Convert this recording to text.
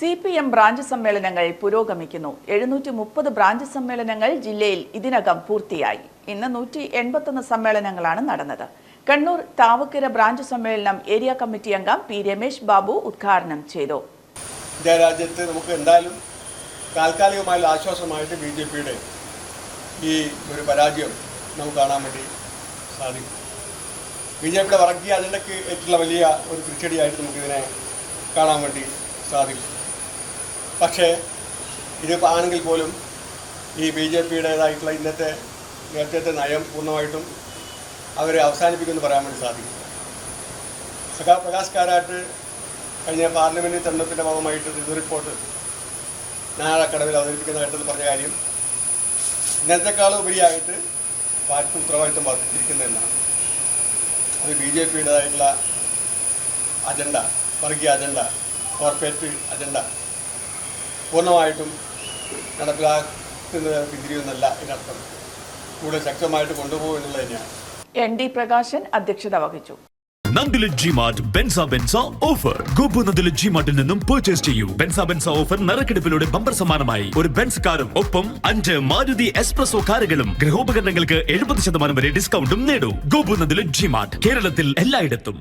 C P M branch സമ്മേളനങ്ങൾ പുരോഗമിക്കുന്നു. എഴുന്നൂറ്റി മുപ്പത് ബ്രാഞ്ച് സമ്മേളനങ്ങൾ ജില്ലയിൽ ഇതിനകം പൂർത്തിയായി. ഇന്ന് നൂറ്റി എൺപത്തൊന്ന് സമ്മേളനങ്ങളാണ് നടന്നത്. കണ്ണൂർ താവക്കര ബ്രാഞ്ച് സമ്മേളനം ഏരിയ കമ്മിറ്റി അംഗം പി രമേശ് ബാബു ഉദ്ഘാടനം ചെയ്തു. രാജ്യത്ത് നമുക്ക് എന്തായാലും താൽക്കാലികമായ ആശ്വാസമായിട്ട് ബി ജെ പിയുടെ ഈ ഒരു പരാജയം നമുക്ക് കാണാൻ വേണ്ടി സാധിക്കും. ബി ജെ പിയുടെ വർഗീയ അജണ്ടയ്ക്ക് ഏറ്റുള്ള വലിയ ഒരു തിരിച്ചടിയായിട്ട് നമുക്കിതിനെ കാണാൻ വേണ്ടി സാധിക്കും. പക്ഷേ ഇതിപ്പോൾ ആണെങ്കിൽ പോലും ഈ ബി ജെ പിയുടേതായിട്ടുള്ള ഇന്നത്തെ നേരത്തെ നയം പൂർണമായിട്ടും അവർ അവസാനിപ്പിക്കുമെന്ന് പറയാൻ വേണ്ടി സാധിക്കും. സഖാ പ്രകാശ് കാരാട്ട് കഴിഞ്ഞ പാർലമെന്റ് തെരഞ്ഞെടുപ്പിന്റെ ഭാഗമായിട്ട് ഇത് റിപ്പോർട്ട് നാളക്കടവിൽ അവതരിപ്പിക്കുന്ന ഘട്ടത്തിൽ പറഞ്ഞ കാര്യം ഇന്നത്തെക്കാളും ഉപരിയായിട്ട് പാർട്ടി ഉത്തരവാദിത്വം വർദ്ധിച്ചിരിക്കുന്നതെന്നാണ് അത് ബി ജെ പിയുടേതായിട്ടുള്ള അജണ്ട വർഗീയ അജണ്ട കോർപ്പറേറ്റ് അജണ്ട പൂർണമായിട്ടും നടപ്പിലാക്കുന്നത് പിന്തിരിയുന്നല്ല ഇതിനർത്ഥം. കൂടുതൽ ശക്തമായിട്ട് കൊണ്ടുപോകും എന്നുള്ളത് തന്നെയാണ്. എൻ ഡി പ്രകാശൻ അധ്യക്ഷത വഹിച്ചു. നന്ദില ജിമാർട്ട് ബെൻസ ബെൻസ ഓഫർ ഗോപു നന്ദില ജിമാർട്ടിൽ നിന്നും പർച്ചേസ് ചെയ്യൂ. ബെൻസ ബെൻസ ഓഫർ നറുക്കെടുപ്പിലൂടെ ബമ്പർ സമ്മാനമായി. ഒരു ബെൻസ് കാറും ഒപ്പം അഞ്ച് മാരുതി എക്സ്പ്രസോ കാറുകളും ഗൃഹോപകരണങ്ങൾക്ക് എഴുപത് ശതമാനം വരെ ഡിസ്കൗണ്ടും നേടൂ. ഗോപു നന്ദില ജിമാർട്ട് കേരളത്തിൽ എല്ലായിടത്തും.